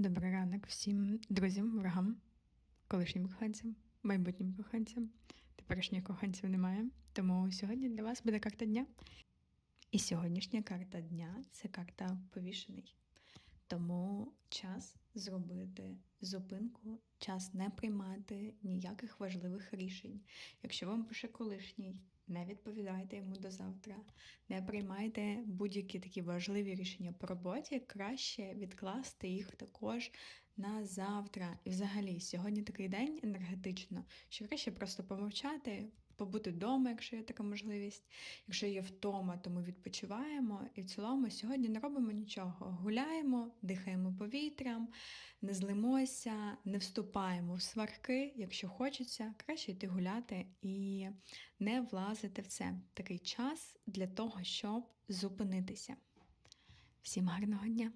Добрий ранок всім друзям, ворогам, колишнім коханцям, майбутнім коханцям. Теперішніх коханців немає. Тому сьогодні для вас буде карта дня. І сьогоднішня карта дня це карта повішений. Тому час зробити зупинку, час не приймати ніяких важливих рішень. Якщо вам пише колишній, не відповідайте йому до завтра, не приймайте будь-які такі важливі рішення по роботі, краще відкласти їх також на завтра. І взагалі, сьогодні такий день енергетично, що краще просто помовчати, побути вдома, якщо є така можливість. Якщо є втома, то ми відпочиваємо. І в цілому сьогодні не робимо нічого. Гуляємо, дихаємо повітрям, не злимося, не вступаємо в сварки. Якщо хочеться, краще йти гуляти і не влазити в це. Такий час для того, щоб зупинитися. Всім гарного дня!